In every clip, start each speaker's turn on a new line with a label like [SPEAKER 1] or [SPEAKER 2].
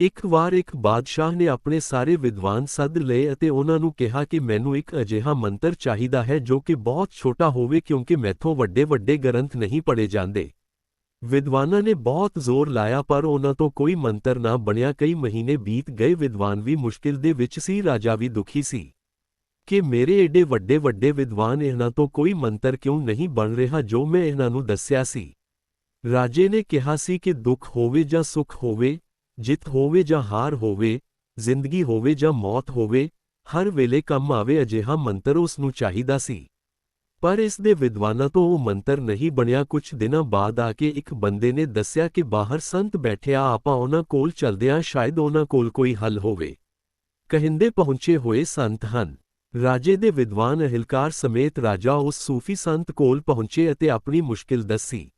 [SPEAKER 1] ਇੱਕ ਵਾਰ ਇੱਕ ਬਾਦਸ਼ਾਹ ਨੇ ਆਪਣੇ ਸਾਰੇ ਵਿਦਵਾਨ ਸੱਦ ਲਏ ਅਤੇ ਉਹਨਾਂ ਨੂੰ ਕਿਹਾ ਕਿ ਮੈਨੂੰ ਇੱਕ ਅਜਿਹਾ ਮੰਤਰ ਚਾਹੀਦਾ ਹੈ ਜੋ ਕਿ ਬਹੁਤ ਛੋਟਾ ਹੋਵੇ ਕਿਉਂਕਿ ਮੈਥੋਂ ਵੱਡੇ ਵੱਡੇ ਗ੍ਰੰਥ ਨਹੀਂ ਪੜੇ ਜਾਂਦੇ। ਵਿਦਵਾਨਾਂ ਨੇ ਬਹੁਤ ਜ਼ੋਰ ਲਾਇਆ ਪਰ ਉਹਨਾਂ ਤੋਂ ਕੋਈ ਮੰਤਰ ਨਾ ਬਣਿਆ। ਕਈ ਮਹੀਨੇ ਬੀਤ ਗਏ, ਵਿਦਵਾਨ ਵੀ ਮੁਸ਼ਕਿਲ ਦੇ ਵਿੱਚ ਸੀ, ਰਾਜਾ ਵੀ ਦੁਖੀ ਸੀ ਕਿ ਮੇਰੇ ਏਡੇ ਵੱਡੇ ਵੱਡੇ ਵਿਦਵਾਨ ਇਹਨਾਂ ਤੋਂ ਕੋਈ ਮੰਤਰ ਕਿਉਂ ਨਹੀਂ ਬਣ ਰਿਹਾ ਜੋ ਮੈਂ ਇਹਨਾਂ ਨੂੰ ਦੱਸਿਆ ਸੀ। ਰਾਜੇ ਨੇ ਕਿਹਾ ਸੀ ਕਿ ਦੁੱਖ ਹੋਵੇ ਜਾਂ ਸੁੱਖ ਹੋਵੇ ਜਿੱਤ ਹੋਵੇ ਜਾਂ ਹਾਰ ਹੋਵੇ, ਜ਼ਿੰਦਗੀ ਹੋਵੇ ਜਾਂ ਮੌਤ ਹੋਵੇ, ਹਰ ਵੇਲੇ ਕੰਮ ਆਵੇ ਅਜਿਹਾ ਮੰਤਰ ਉਸ ਨੂੰ ਚਾਹੀਦਾ ਸੀ। ਪਰ ਇਸ ਦੇ ਵਿਦਵਾਨਾਂ ਤੋਂ ਉਹ ਮੰਤਰ ਨਹੀਂ ਬਣਿਆ। ਕੁਝ ਦਿਨਾਂ ਬਾਅਦ ਆ ਕੇ ਇੱਕ ਬੰਦੇ ਨੇ ਦੱਸਿਆ ਕਿ ਬਾਹਰ ਸੰਤ ਬੈਠਿਆ ਆਪਾਂ ਉਹਨਾਂ ਕੋਲ ਚਲਦੇ ਹਾਂ ਸ਼ਾਇਦ ਉਹਨਾਂ ਕੋਲ ਕੋਈ ਹੱਲ ਹੋਵੇ। ਕਹਿੰਦੇ ਪਹੁੰਚੇ ਹੋਏ ਸੰਤ ਹਨ। ਰਾਜੇ ਦੇ ਵਿਦਵਾਨ ਅਹਿਲਕਾਰ ਸਮੇਤ ਰਾਜਾ ਉਸ ਸੂਫੀ ਸੰਤ ਕੋਲ ਪਹੁੰਚੇ ਅਤੇ ਆਪਣੀ ਮੁਸ਼ਕਿਲ ਦੱਸੀ।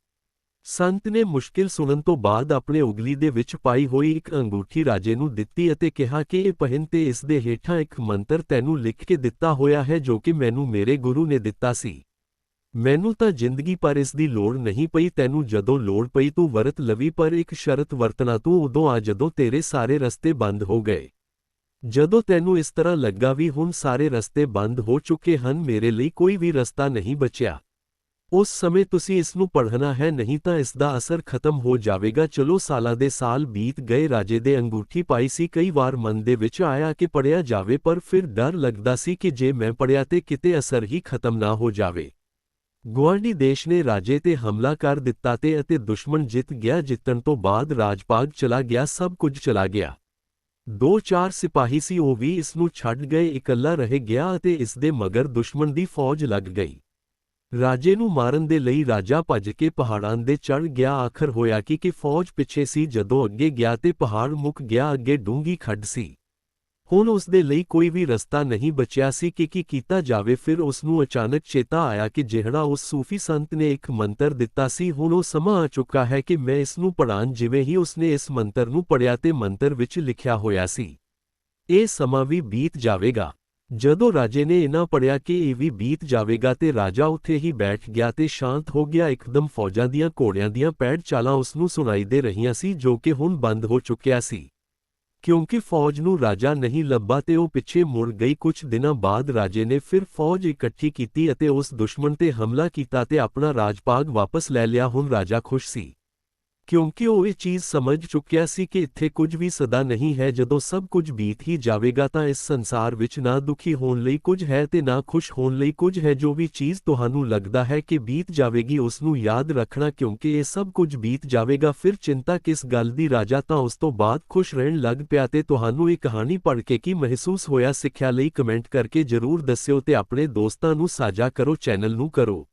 [SPEAKER 1] ਸੰਤ ਨੇ ਮੁਸ਼ਕਿਲ ਸੁਣਨ ਤੋਂ ਬਾਅਦ ਆਪਣੇ ਉਗਲੀ ਦੇ ਵਿੱਚ ਪਾਈ ਹੋਈ ਇੱਕ ਅੰਗੂਠੀ ਰਾਜੇ ਨੂੰ ਦਿੱਤੀ ਅਤੇ ਕਿਹਾ ਕਿ ਇਹ ਪਹਿਨ ਤੇ ਇਸ ਦੇ ਹੇਠਾਂ ਇੱਕ ਮੰਤਰ ਤੈਨੂੰ ਲਿਖ ਕੇ ਦਿੱਤਾ ਹੋਇਆ ਹੈ ਜੋ ਕਿ ਮੈਨੂੰ ਮੇਰੇ ਗੁਰੂ ਨੇ ਦਿੱਤਾ ਸੀ। ਮੈਨੂੰ ਤਾਂ ਜ਼ਿੰਦਗੀ ਪਰ ਇਸ ਦੀ ਲੋੜ ਨਹੀਂ ਪਈ, ਤੈਨੂੰ ਜਦੋਂ ਲੋੜ ਪਈ ਤੂੰ ਵਰਤ ਲਵੀ, ਪਰ ਇੱਕ ਸ਼ਰਤ ਵਰਤਣਾ ਤੂੰ ਉਦੋਂ ਆ ਜਦੋਂ ਤੇਰੇ ਸਾਰੇ ਰਸਤੇ ਬੰਦ ਹੋ ਗਏ। ਜਦੋਂ ਤੈਨੂੰ ਇਸ ਤਰ੍ਹਾਂ ਲੱਗਾ ਵੀ ਹੁਣ ਸਾਰੇ ਰਸਤੇ ਬੰਦ ਹੋ ਚੁੱਕੇ ਹਨ, ਮੇਰੇ ਲਈ ਕੋਈ ਵੀ ਰਸਤਾ ਨਹੀਂ ਬਚਿਆ। ਉਸ ਸਮੇਂ ਤੁਸੀਂ ਇਸ ਨੂੰ ਪੜ੍ਹਨਾ ਹੈ, ਨਹੀਂ ਤਾਂ ਇਸ ਦਾ ਅਸਰ ਖਤਮ ਹੋ ਜਾਵੇਗਾ। ਚਲੋ, ਸਾਲਾਂ ਦੇ ਸਾਲ ਬੀਤ ਗਏ, ਰਾਜੇ ਦੇ ਅੰਗੂਠੀ ਪਾਈ ਸੀ। ਕਈ ਵਾਰ ਮਨ ਦੇ ਵਿੱਚ ਆਇਆ ਕਿ ਪੜਿਆ ਜਾਵੇ, ਪਰ ਫਿਰ ਡਰ ਲੱਗਦਾ ਸੀ ਕਿ ਜੇ ਮੈਂ ਪੜਿਆ ਤੇ ਕਿਤੇ ਅਸਰ ਹੀ ਖਤਮ ਨਾ ਹੋ ਜਾਵੇ। ਗੁਆਂਢੀ ਦੇਸ਼ ਨੇ ਰਾਜੇ ਤੇ ਹਮਲਾ ਕਰ ਦਿੱਤਾ ਤੇ ਅਤੇ ਦੁਸ਼ਮਣ ਜਿੱਤ ਗਿਆ। ਜਿੱਤਣ ਤੋਂ ਬਾਅਦ ਰਾਜਪਾਗ ਚਲਾ ਗਿਆ, ਸਭ ਕੁਝ ਚਲਾ ਗਿਆ। ਦੋ ਚਾਰ ਸਿਪਾਹੀ ਸੀ, ਉਹ ਵੀ ਇਸ ਨੂੰ ਛੱਡ ਗਏ, ਇਕੱਲਾ ਰਹਿ ਗਿਆ ਅਤੇ ਇਸ ਦੇ ਮਗਰ ਦੁਸ਼ਮਣ ਦੀ ਫੌਜ ਲੱਗ ਗਈ। ਰਾਜੇ ਨੂੰ ਮਾਰਨ ਦੇ ਲਈ ਰਾਜਾ ਭੱਜ ਕੇ ਪਹਾੜਾਂ ਦੇ ਚੜ ਗਿਆ। ਆਖਰ ਹੋਇਆ ਕਿ ਕਿ ਫੌਜ ਪਿੱਛੇ ਸੀ, ਜਦੋਂ ਅੱਗੇ ਗਿਆ ਤੇ ਪਹਾੜ ਮੁੱਕ ਗਿਆ, ਅੱਗੇ ਡੂੰਗੀ ਖੱਡ ਸੀ। ਹੁਣ ਉਸ ਦੇ ਲਈ ਕੋਈ ਵੀ ਰਸਤਾ ਨਹੀਂ ਬਚਿਆ ਸੀ ਕਿ ਕੀ ਕੀਤਾ ਜਾਵੇ। ਫਿਰ ਉਸ ਨੂੰ ਅਚਾਨਕ ਚੇਤਾ ਆਇਆ ਕਿ ਜਿਹੜਾ ਉਸ ਸੂਫੀ ਸੰਤ ਨੇ ਇੱਕ ਮੰਤਰ ਦਿੱਤਾ ਸੀ, ਹੁਣ ਉਹ ਸਮਾਂ ਆ ਚੁੱਕਾ ਹੈ ਕਿ ਮੈਂ ਇਸ ਨੂੰ ਪੜਾਂ ਜਿਵੇਂ ਹੀ ਉਸਨੇ ਇਸ ਮੰਤਰ ਨੂੰ ਪੜਿਆ ਤੇ ਮੰਤਰ ਵਿੱਚ ਲਿਖਿਆ ਹੋਇਆ ਸੀ। ਇਹ ਸਮਾਂ ਵੀ ਬੀਤ ਜਾਵੇਗਾ। ਜਦੋਂ ਰਾਜੇ ਨੇ ਇਹਨਾਂ ਪੜਿਆ ਕਿ ਇਹ ਵੀ ਬੀਤ ਜਾਵੇਗਾ ਤੇ ਰਾਜਾ ਉੱਥੇ ਹੀ ਬੈਠ ਗਿਆ ਤੇ ਸ਼ਾਂਤ ਹੋ ਗਿਆ, ਇੱਕਦਮ ਫੌਜਾਂ ਦੀਆਂ ਘੋੜਿਆਂ ਦੀਆਂ ਪੈੜ ਚਾਲਾਂ ਉਸ ਨੂੰ ਸੁਣਾਈ ਦੇ ਰਹੀਆਂ ਸੀ, ਜੋ ਕਿ ਹੁਣ ਬੰਦ ਹੋ ਚੁੱਕਿਆ ਸੀ। ਕਿਉਂਕਿ ਫੌਜ ਨੂੰ ਰਾਜਾ ਨਹੀਂ ਲੱਭਾ ਤੇ ਉਹ ਪਿੱਛੇ ਮੁੜ ਗਈ, ਕੁਝ ਦਿਨਾਂ ਬਾਅਦ ਰਾਜੇ ਨੇ ਫਿਰ ਫੌਜ ਇਕੱਠੀ ਕੀਤੀ ਅਤੇ ਉਸ ਦੁਸ਼ਮਣ ਤੇ ਹਮਲਾ ਕੀਤਾ ਤੇ ਆਪਣਾ ਰਾਜਪਾਗ ਵਾਪਸ ਲੈ ਲਿਆ। ਹੁਣ ਰਾਜਾ ਖੁਸ਼ ਸੀ। ਕਿਉਂਕਿ ਉਹ ਇਹ ਚੀਜ਼ ਸਮਝ ਚੁੱਕਿਆ ਸੀ ਕਿ ਇੱਥੇ ਕੁਝ ਵੀ ਸਦਾ ਨਹੀਂ ਹੈ, ਜਦੋਂ ਸਭ ਕੁਝ ਬੀਤ ਹੀ ਜਾਵੇਗਾ ਤਾਂ ਇਸ ਸੰਸਾਰ ਵਿੱਚ ਨਾ ਦੁਖੀ ਹੋਣ ਲਈ ਕੁਝ ਹੈ ਤੇ ਨਾ ਖੁਸ਼ ਹੋਣ ਲਈ ਕੁਝ ਹੈ। ਜੋ ਵੀ ਚੀਜ਼ ਤੁਹਾਨੂੰ ਲੱਗਦਾ ਹੈ ਕਿ ਬੀਤ ਜਾਵੇਗੀ, ਉਸ ਨੂੰ ਯਾਦ ਰੱਖਣਾ ਕਿਉਂਕਿ ਇਹ ਸਭ ਕੁਝ ਬੀਤ ਜਾਵੇਗਾ। ਫਿਰ ਚਿੰਤਾ ਕਿਸ ਗੱਲ ਦੀ? ਰਾਜਾ ਤਾਂ ਉਸ ਤੋਂ ਬਾਅਦ ਖੁਸ਼ ਰਹਿਣ ਲੱਗ ਪਿਆ ਤੇ ਤੁਹਾਨੂੰ ਇਹ ਕਹਾਣੀ ਪੜ੍ਹ ਕੇ ਕੀ ਮਹਿਸੂਸ ਹੋਇਆ? ਸਿੱਖਿਆ ਲਈ ਕਮੈਂਟ ਕਰਕੇ ਜਰੂਰ ਦੱਸਿਓ ਤੇ ਆਪਣੇ ਦੋਸਤਾਂ ਨੂੰ ਸਾਂਝਾ ਕਰੋ, ਚੈਨਲ ਨੂੰ ਕਰੋ।